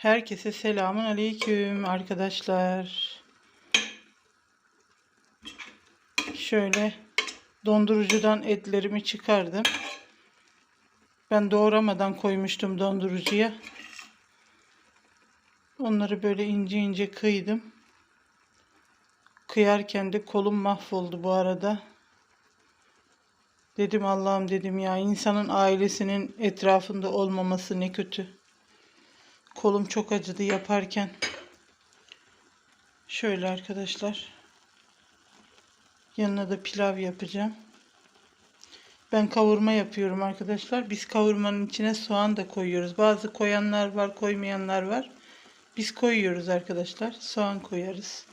Herkese selamun aleyküm arkadaşlar. Şöyle dondurucudan etlerimi çıkardım. Ben doğramadan koymuştum dondurucuya. Onları böyle ince ince kıydım. Kıyarken de kolum mahvoldu bu arada. Dedim Allah'ım dedim ya insanın ailesinin etrafında olmaması ne kötü. Kolum çok acıdı yaparken. Şöyle arkadaşlar. Yanına da pilav yapacağım. Ben kavurma yapıyorum arkadaşlar. Biz kavurmanın içine soğan da koyuyoruz. Bazı koyanlar var, koymayanlar var. Biz koyuyoruz arkadaşlar. Soğan koyarız.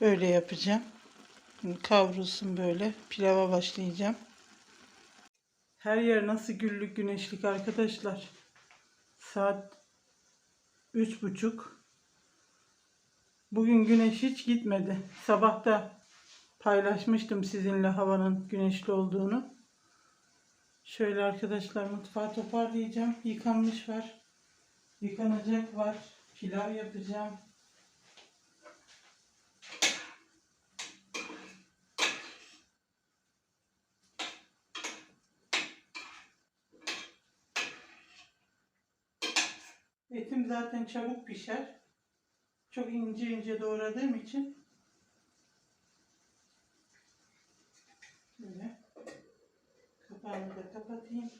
Öyle yapacağım. Kavrulsun böyle. Pilava başlayacağım. Her yer nasıl güllük güneşlik arkadaşlar. Saat üç buçuk. Bugün güneş hiç gitmedi. Sabahta paylaşmıştım sizinle havanın güneşli olduğunu. Şöyle arkadaşlar mutfağı toparlayacağım. Yıkanmış var. Yıkanacak var. Pilav yapacağım. Etim zaten çabuk pişer. Çok ince ince doğradığım için. Böyle. Kapağını da kapatayım.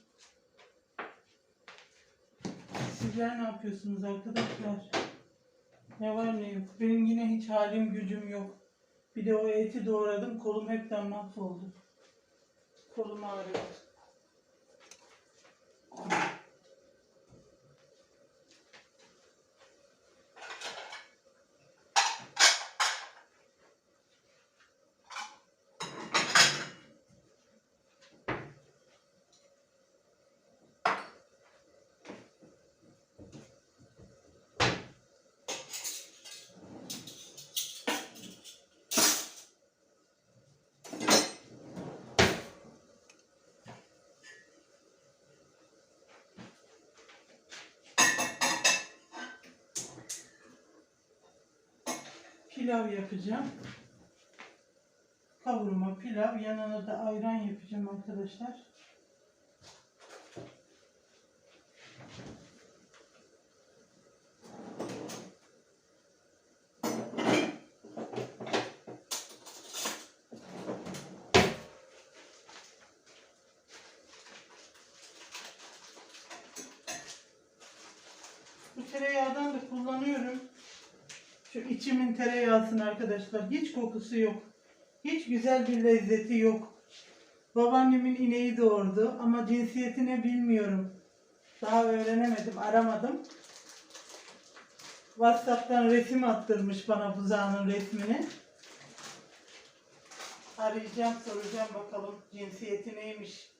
Sizler ne yapıyorsunuz arkadaşlar? Ne var ne yok. Benim yine hiç halim gücüm yok. Bir de o eti doğradım. Kolum hepten mahvoldu. Kolum ağrıyor. Pilav yapacağım. Kavurma, pilav, yanına da ayran yapacağım arkadaşlar. Bu tereyağdan da kullanıyorum. Şu içimin tereyağısını arkadaşlar. Hiç kokusu yok. Hiç güzel bir lezzeti yok. Babaannemin ineği doğurdu ama cinsiyetini bilmiyorum. Daha öğrenemedim, aramadım. WhatsApp'tan resim attırmış bana buzağının resmini. Arayacağım, soracağım bakalım cinsiyeti neymiş.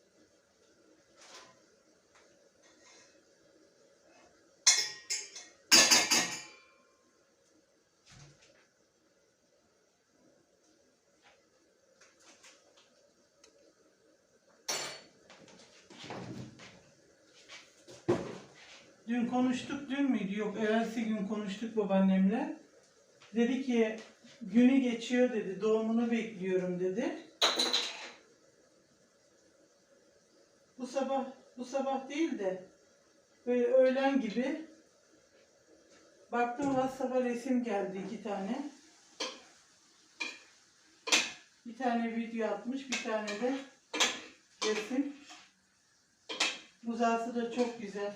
Konuştuk, dün müydü? Yok, evvelsi gün konuştuk babaannemle. Dedi ki, günü geçiyor dedi, doğumunu bekliyorum dedi. Bu sabah, bu sabah değil de, böyle öğlen gibi baktım WhatsApp'a resim geldi iki tane. Bir tane video atmış, bir tane de resim. Buzağısı da çok güzel.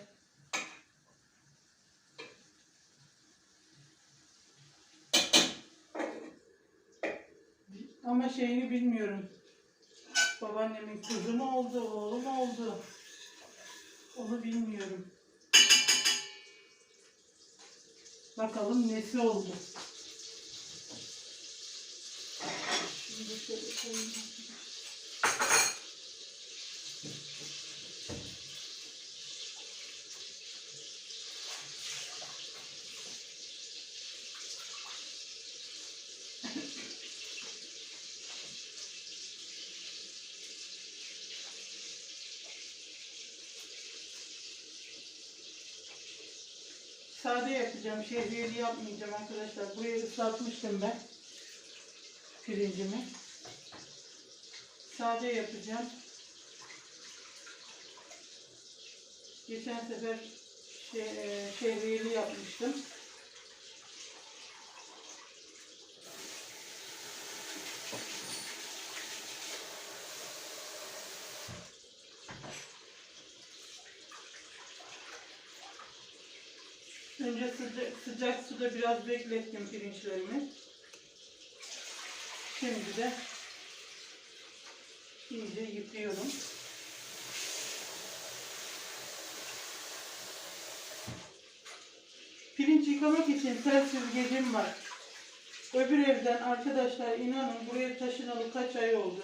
Ama şeyini bilmiyorum. Babaannemin kızı mı oldu, oğlu mu oldu? Onu bilmiyorum. Bakalım nesi oldu. Da şöyle koyayım. Sade yapacağım. Şehriyeli yapmayacağım arkadaşlar. Buraya ıslatmıştım ben pirincimi. Sade yapacağım. Geçen sefer şey, e, şehriyeli yapmıştım. Önce sıcak, sıcak suda biraz beklettim pirinçlerimi. Şimdi de iyice yıkıyorum. Pirinç yıkamak için tel süzgecim var. Öbür evden arkadaşlar inanın buraya taşınalı kaç ay oldu.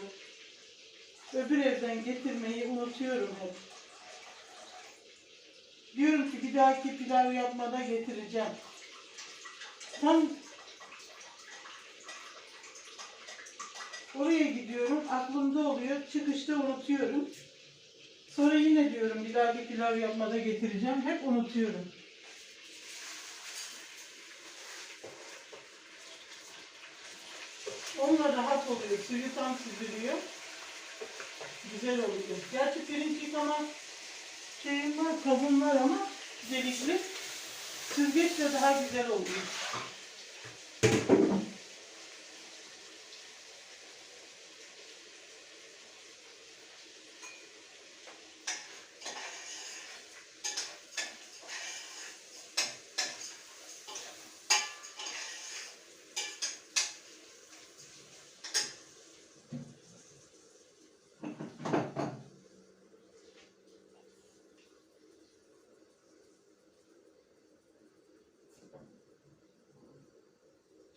Öbür evden getirmeyi unutuyorum hep. Diyorum ki bir dahaki pilav yapmada getireceğim. Tam oraya gidiyorum, aklımda oluyor, çıkışta unutuyorum. Sonra yine diyorum bir dahaki pilav yapmada getireceğim, hep unutuyorum. Onunla rahat oluyor, suyu tam süzülüyor. Güzel oluyor. Gerçi pirinç yıkama şeyim var, kabım var ama delikli. Süzgeçle daha güzel oluyor.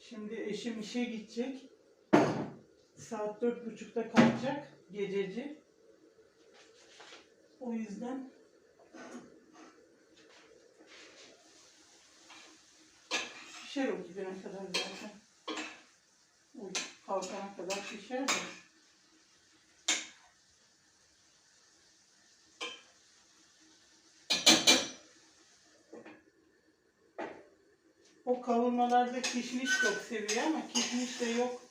Şimdi eşim işe gidecek. Saat dört buçukta kalkacak gececi. O yüzden pişer o gidene kadar zaten. O kalkana kadar pişer de. O kavurmalarda kişniş çok seviyor ama kişniş de yok.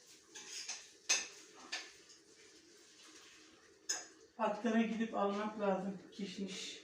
Paktana gidip almak lazım kişniş.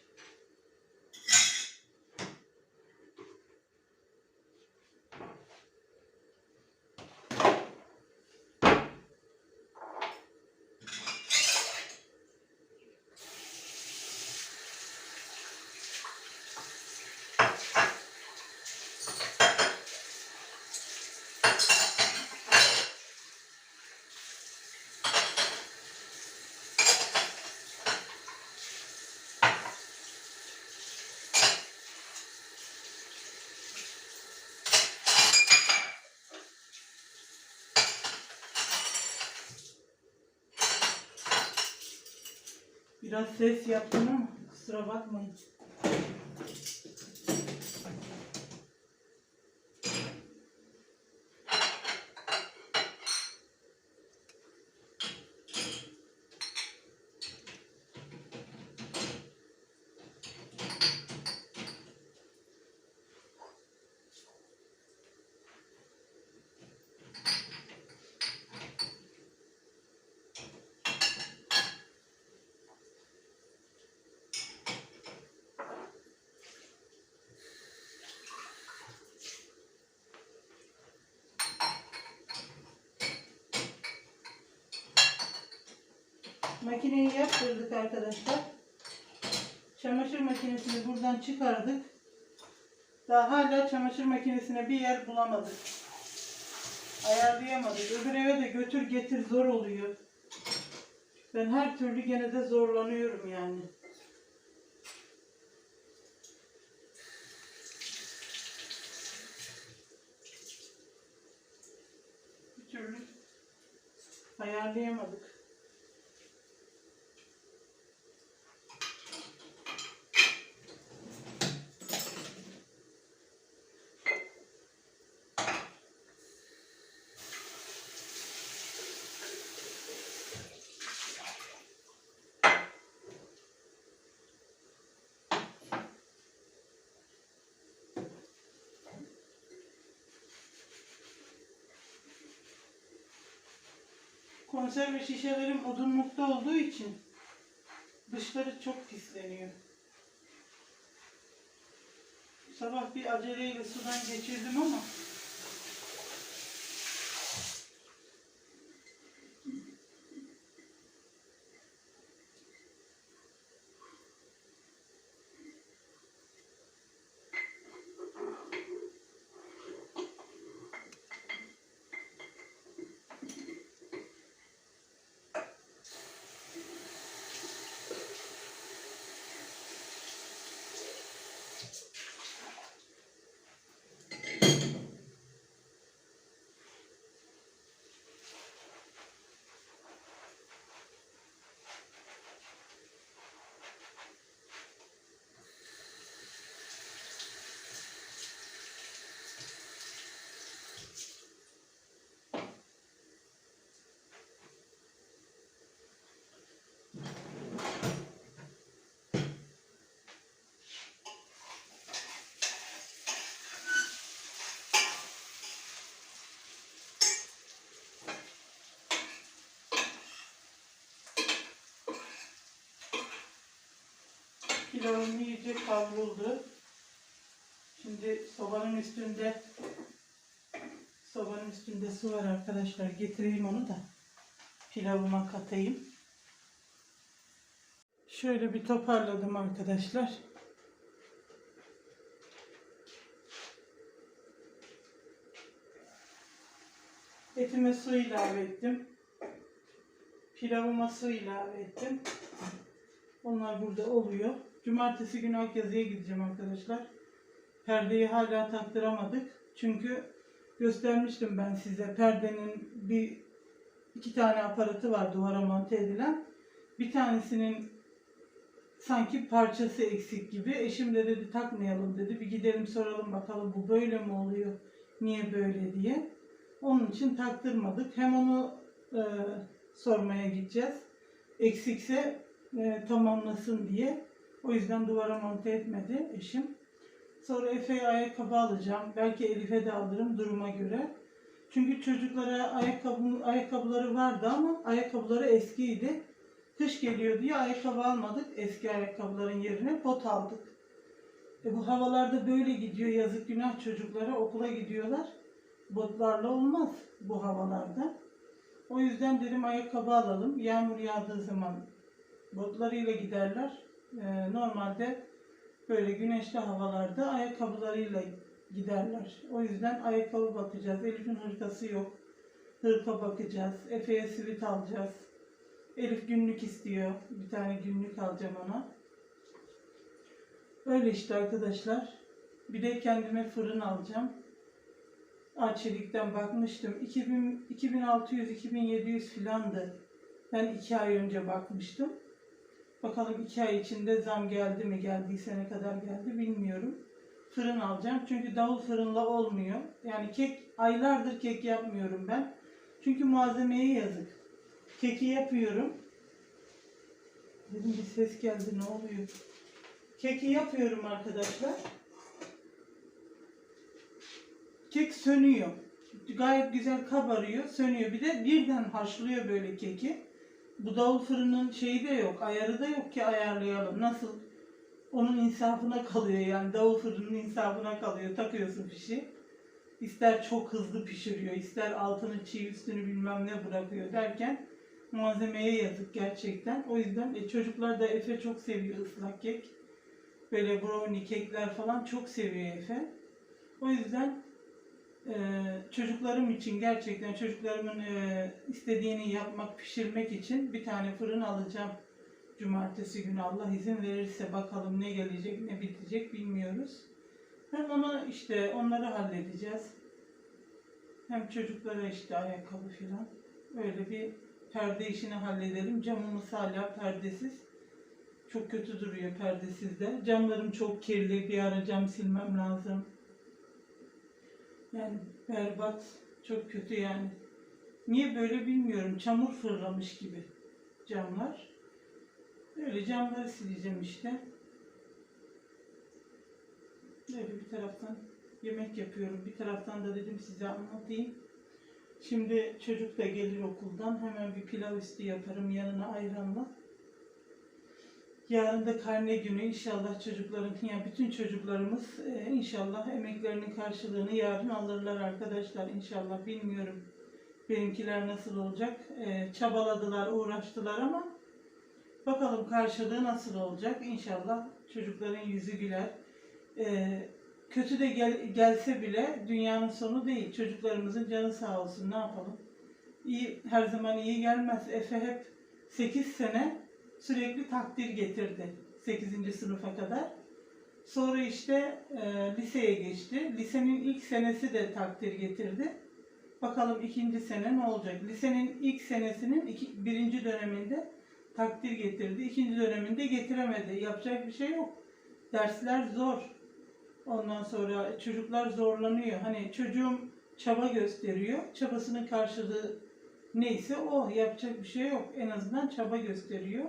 Biraz ses yaptım ama kusura bakmayın. Makineyi yaptırdık arkadaşlar. Çamaşır makinesini buradan çıkardık. Daha hala çamaşır makinesine bir yer bulamadık. Ayarlayamadık. Öbür eve de götür getir zor oluyor. Ben her türlü gene de zorlanıyorum yani. Bir türlü ayarlayamadık. Konserve şişelerim odunlukta olduğu için dışları çok pisleniyor. Sabah bir aceleyle sudan geçirdim ama pilavım iyice kavruldu. Şimdi sobanın üstünde sobanın üstünde su var arkadaşlar. Getireyim onu da pilavıma katayım. Şöyle bir toparladım arkadaşlar. Etime su ilave ettim. Pilavıma su ilave ettim. Onlar burada oluyor. Cumartesi günü Akyazı'ya gideceğim arkadaşlar. Perdeyi hala taktıramadık. Çünkü göstermiştim ben size. Perdenin bir iki tane aparatı var duvara monte edilen. Bir tanesinin sanki parçası eksik gibi. Eşim de dedi takmayalım dedi. Bir gidelim soralım bakalım bu böyle mi oluyor? Niye böyle diye. Onun için taktırmadık. Hem onu e, sormaya gideceğiz. Eksikse e, tamamlasın diye. O yüzden duvara monte etmedi eşim. Sonra Efe'ye ayakkabı alacağım. Belki Elif'e de alırım duruma göre. Çünkü çocuklara ayakkabı, ayakkabıları vardı ama ayakkabıları eskiydi. Kış geliyor diye ayakkabı almadık. Eski ayakkabıların yerine bot aldık. E bu havalarda böyle gidiyor. Yazık günah çocuklara okula gidiyorlar. Botlarla olmaz bu havalarda. O yüzden dedim ayakkabı alalım. Yağmur yağdığı zaman botlarıyla giderler. Ee, normalde böyle güneşli havalarda ayakkabılarıyla giderler. O yüzden ayakkabı bakacağız. Elif'in hırkası yok. Hırka bakacağız. Efe'ye sivit alacağız. Elif günlük istiyor. Bir tane günlük alacağım ona. Öyle işte arkadaşlar. Bir de kendime fırın alacağım. Arçelik'ten bakmıştım. 2000, 2600-2700 filandı. Ben iki ay önce bakmıştım. Bakalım iki ay içinde zam geldi mi? Geldiyse ne kadar geldi bilmiyorum. Fırın alacağım. Çünkü davul fırınla olmuyor. Yani kek aylardır kek yapmıyorum ben. Çünkü malzemeye yazık. Keki yapıyorum. Dedim bir ses geldi ne oluyor? Keki yapıyorum arkadaşlar. Kek sönüyor. Gayet güzel kabarıyor, sönüyor. Bir de birden haşlıyor böyle keki. Bu davul fırının şeyi de yok, ayarı da yok ki ayarlayalım. Nasıl? Onun insafına kalıyor yani. Davul fırının insafına kalıyor. Takıyorsun fişi. İster çok hızlı pişiriyor, ister altını çiğ üstünü bilmem ne bırakıyor derken malzemeye yazık gerçekten. O yüzden e, çocuklar da Efe çok seviyor ıslak kek. Böyle brownie kekler falan çok seviyor Efe. O yüzden e, çocuklarım için gerçekten çocuklarımın e, istediğini yapmak, pişirmek için bir tane fırın alacağım. Cumartesi günü Allah izin verirse bakalım ne gelecek ne bitecek bilmiyoruz. Hem onu işte onları halledeceğiz. Hem çocuklara işte ayakkabı falan. Öyle bir perde işini halledelim. Camımız hala perdesiz. Çok kötü duruyor perdesiz de. Camlarım çok kirli. Bir ara cam silmem lazım. Yani berbat. Çok kötü yani. Niye böyle bilmiyorum. Çamur fırlamış gibi camlar. Böyle camları sileceğim işte. Böyle bir taraftan yemek yapıyorum. Bir taraftan da dedim size anlatayım. Şimdi çocuk da gelir okuldan. Hemen bir pilav üstü yaparım yanına ayranla. Yarın da karne günü inşallah çocukların, yani bütün çocuklarımız e, inşallah emeklerinin karşılığını yarın alırlar arkadaşlar inşallah bilmiyorum. Benimkiler nasıl olacak? E, çabaladılar, uğraştılar ama bakalım karşılığı nasıl olacak? İnşallah çocukların yüzü güler. E, kötü de gel- gelse bile dünyanın sonu değil. Çocuklarımızın canı sağ olsun ne yapalım? İyi, her zaman iyi gelmez. Efe hep 8 sene sürekli takdir getirdi 8. sınıfa kadar. Sonra işte e, liseye geçti. Lisenin ilk senesi de takdir getirdi. Bakalım ikinci sene ne olacak? Lisenin ilk senesinin iki, birinci döneminde takdir getirdi. İkinci döneminde getiremedi. Yapacak bir şey yok. Dersler zor. Ondan sonra çocuklar zorlanıyor. Hani çocuğum çaba gösteriyor. Çabasının karşılığı neyse o. Yapacak bir şey yok. En azından çaba gösteriyor.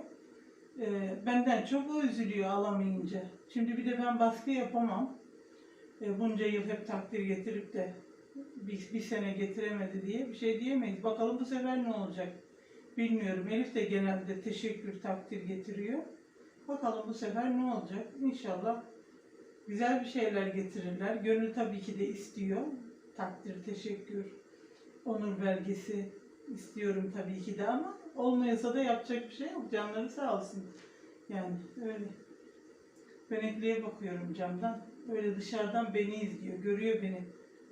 Ee, benden çok o üzülüyor alamayınca. Şimdi bir de ben baskı yapamam. Ee, bunca yıl hep takdir getirip de bir, bir sene getiremedi diye bir şey diyemeyiz. Bakalım bu sefer ne olacak? Bilmiyorum. Elif de genelde teşekkür, takdir getiriyor. Bakalım bu sefer ne olacak? İnşallah güzel bir şeyler getirirler. Gönül tabii ki de istiyor. Takdir, teşekkür, onur belgesi istiyorum tabii ki de ama olmayasa da yapacak bir şey yok. Canları sağ olsun. Yani öyle. Benekliğe bakıyorum camdan. Öyle dışarıdan beni izliyor. Görüyor beni.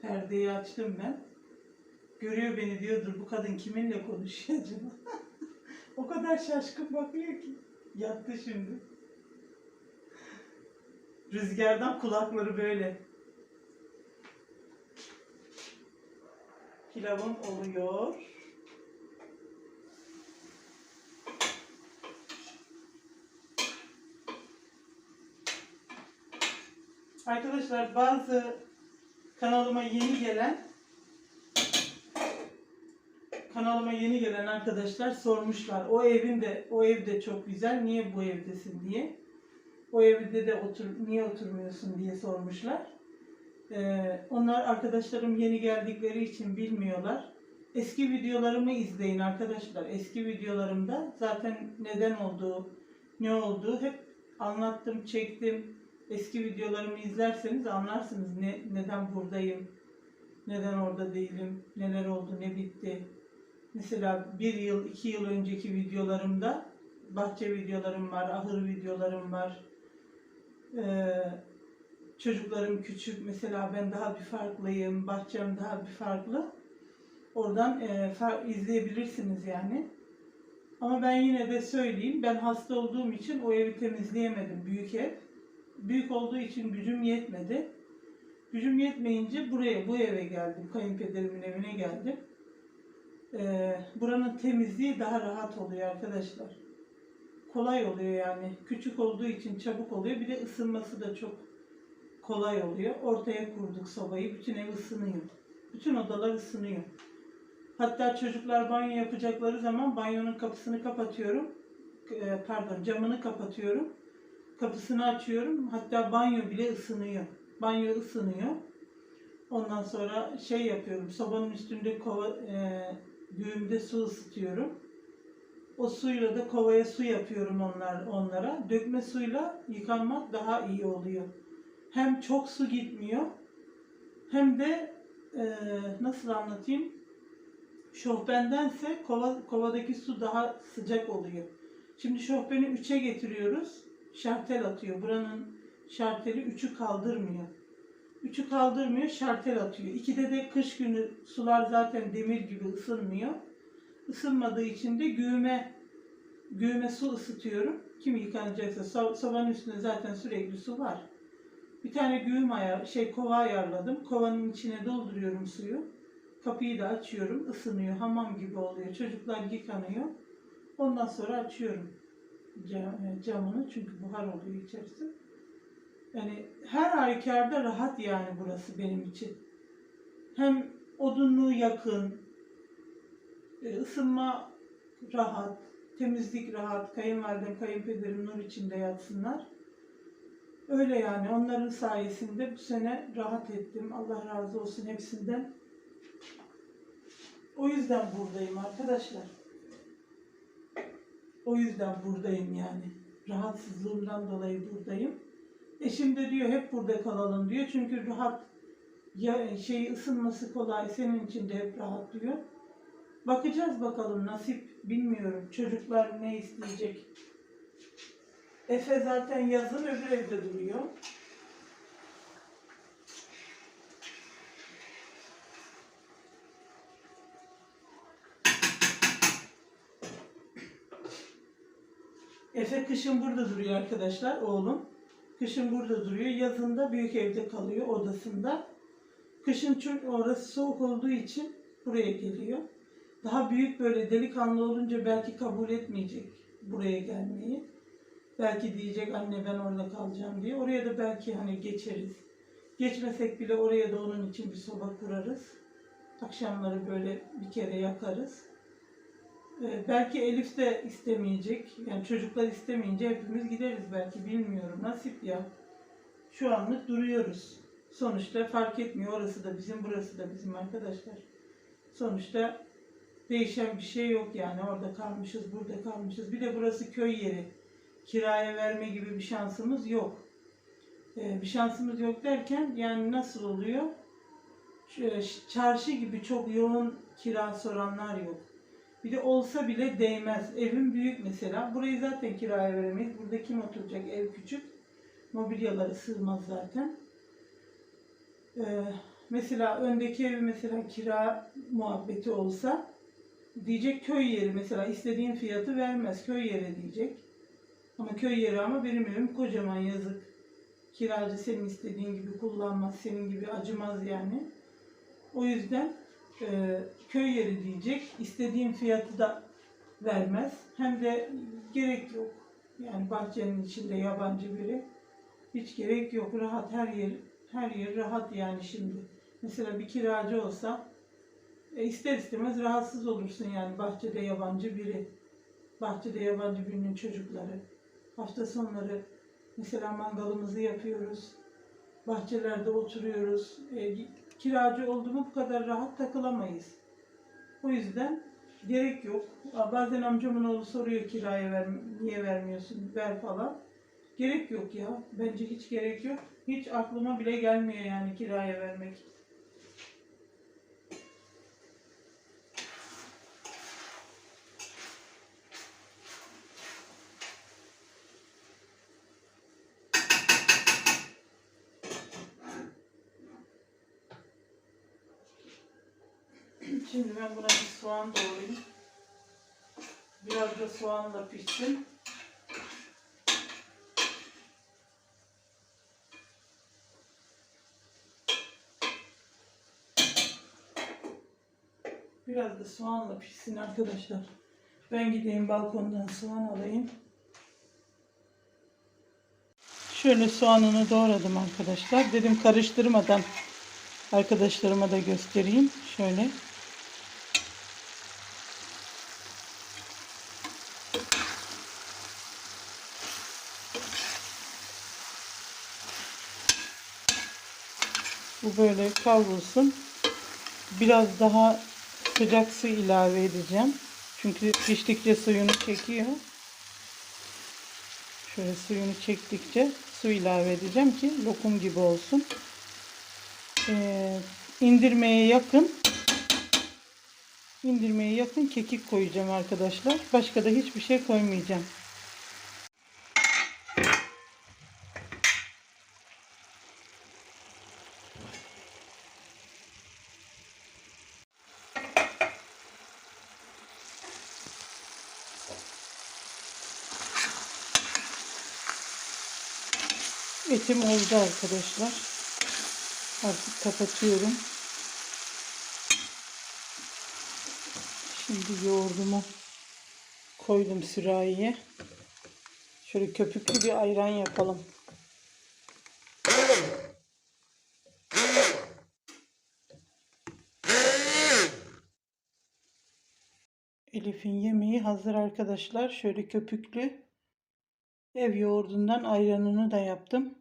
Perdeyi açtım ben. Görüyor beni diyordur bu kadın kiminle konuşuyor acaba? o kadar şaşkın bakıyor ki. Yattı şimdi. Rüzgardan kulakları böyle. Pilavım oluyor. Arkadaşlar bazı kanalıma yeni gelen kanalıma yeni gelen arkadaşlar sormuşlar. O evin de o ev de çok güzel. Niye bu evdesin diye. O evde de otur niye oturmuyorsun diye sormuşlar. Ee, onlar arkadaşlarım yeni geldikleri için bilmiyorlar. Eski videolarımı izleyin arkadaşlar. Eski videolarımda zaten neden olduğu, ne olduğu hep anlattım, çektim. Eski videolarımı izlerseniz anlarsınız ne, neden buradayım, neden orada değilim, neler oldu, ne bitti. Mesela bir yıl, iki yıl önceki videolarımda bahçe videolarım var, ahır videolarım var. Ee, çocuklarım küçük, mesela ben daha bir farklıyım, bahçem daha bir farklı. Oradan e, izleyebilirsiniz yani. Ama ben yine de söyleyeyim, ben hasta olduğum için o evi temizleyemedim, büyük ev. Büyük olduğu için gücüm yetmedi. Gücüm yetmeyince buraya, bu eve geldim. Kayınpederimin evine geldim. Ee, buranın temizliği daha rahat oluyor arkadaşlar. Kolay oluyor yani. Küçük olduğu için çabuk oluyor. Bir de ısınması da çok kolay oluyor. Ortaya kurduk sobayı. Bütün ev ısınıyor. Bütün odalar ısınıyor. Hatta çocuklar banyo yapacakları zaman banyonun kapısını kapatıyorum. Ee, pardon camını kapatıyorum. Kapısını açıyorum. Hatta banyo bile ısınıyor. Banyo ısınıyor. Ondan sonra şey yapıyorum. Sobanın üstünde kova, e, güğümde su ısıtıyorum. O suyla da kovaya su yapıyorum onlar onlara. Dökme suyla yıkanmak daha iyi oluyor. Hem çok su gitmiyor hem de e, nasıl anlatayım? Şofbendense kova, kovadaki su daha sıcak oluyor. Şimdi şofbeni 3'e getiriyoruz. Şartel atıyor. Buranın şarteli 3'ü kaldırmıyor. 3'ü kaldırmıyor, şartel atıyor. 2'de de kış günü sular zaten demir gibi ısınmıyor. Isınmadığı için de güğüme güğüme su ısıtıyorum. Kim yıkanacaksa so- sobanın üstünde zaten sürekli su var. Bir tane güğüm ayar, şey kova ayarladım. Kovanın içine dolduruyorum suyu. Kapıyı da açıyorum. ısınıyor. Hamam gibi oluyor. Çocuklar yıkanıyor. Ondan sonra açıyorum camını çünkü buhar oluyor içerisi. Yani her halükarda rahat yani burası benim için. Hem odunluğu yakın, e, ısınma rahat, temizlik rahat, kayınvalidem, kayınpederim nur içinde yatsınlar. Öyle yani onların sayesinde bu sene rahat ettim. Allah razı olsun hepsinden. O yüzden buradayım arkadaşlar. O yüzden buradayım yani. Rahatsızlığımdan dolayı buradayım. Eşim de diyor hep burada kalalım diyor. Çünkü rahat ya şey ısınması kolay senin için de hep rahat diyor. Bakacağız bakalım nasip bilmiyorum. Çocuklar ne isteyecek. Efe zaten yazın öbür evde duruyor. Efe kışın burada duruyor arkadaşlar oğlum. Kışın burada duruyor. Yazında büyük evde kalıyor odasında. Kışın çünkü orası soğuk olduğu için buraya geliyor. Daha büyük böyle delikanlı olunca belki kabul etmeyecek buraya gelmeyi. Belki diyecek anne ben orada kalacağım diye. Oraya da belki hani geçeriz. Geçmesek bile oraya da onun için bir soba kurarız. Akşamları böyle bir kere yakarız. Ee, belki Elif de istemeyecek. Yani çocuklar istemeyince hepimiz gideriz belki bilmiyorum. Nasip ya. Şu anlık duruyoruz. Sonuçta fark etmiyor. Orası da bizim, burası da bizim arkadaşlar. Sonuçta değişen bir şey yok yani. Orada kalmışız, burada kalmışız. Bir de burası köy yeri. Kiraya verme gibi bir şansımız yok. Ee, bir şansımız yok derken yani nasıl oluyor? Ç- Çarşı gibi çok yoğun kira soranlar yok. Bir de olsa bile değmez. Evim büyük mesela. Burayı zaten kiraya veremeyiz. Burada kim oturacak? Ev küçük. Mobilyaları sığmaz zaten. Ee, mesela öndeki ev mesela kira muhabbeti olsa diyecek köy yeri mesela istediğin fiyatı vermez. Köy yeri diyecek. Ama köy yeri ama benim evim kocaman yazık. Kiracı senin istediğin gibi kullanmaz. Senin gibi acımaz yani. O yüzden e, köy yeri diyecek. istediğin fiyatı da vermez. Hem de gerek yok. Yani bahçenin içinde yabancı biri. Hiç gerek yok. Rahat her yer her yer rahat yani şimdi. Mesela bir kiracı olsa e, ister istemez rahatsız olursun yani bahçede yabancı biri. Bahçede yabancı birinin çocukları. Hafta sonları mesela mangalımızı yapıyoruz. Bahçelerde oturuyoruz. E, kiracı oldu bu kadar rahat takılamayız. O yüzden gerek yok. Bazen amcamın oğlu soruyor kiraya ver, niye vermiyorsun ver falan. Gerek yok ya. Bence hiç gerek yok. Hiç aklıma bile gelmiyor yani kiraya vermek. Şimdi ben buna bir soğan doğrayayım. Biraz da soğanla pişsin. Biraz da soğanla pişsin arkadaşlar. Ben gideyim balkondan soğan alayım. Şöyle soğanını doğradım arkadaşlar. Dedim karıştırmadan arkadaşlarıma da göstereyim. Şöyle. Bu böyle kavrulsun. Biraz daha sıcak su ilave edeceğim. Çünkü piştikçe suyunu çekiyor. Şöyle suyunu çektikçe su ilave edeceğim ki lokum gibi olsun. Ee, indirmeye yakın indirmeye yakın kekik koyacağım arkadaşlar. Başka da hiçbir şey koymayacağım. Etim oldu arkadaşlar. Artık kapatıyorum. Şimdi yoğurdumu koydum sürahiye. Şöyle köpüklü bir ayran yapalım. Elif'in yemeği hazır arkadaşlar. Şöyle köpüklü ev yoğurdundan ayranını da yaptım.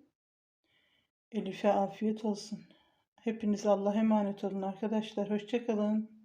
Elif'e afiyet olsun. Hepiniz Allah'a emanet olun arkadaşlar. Hoşçakalın.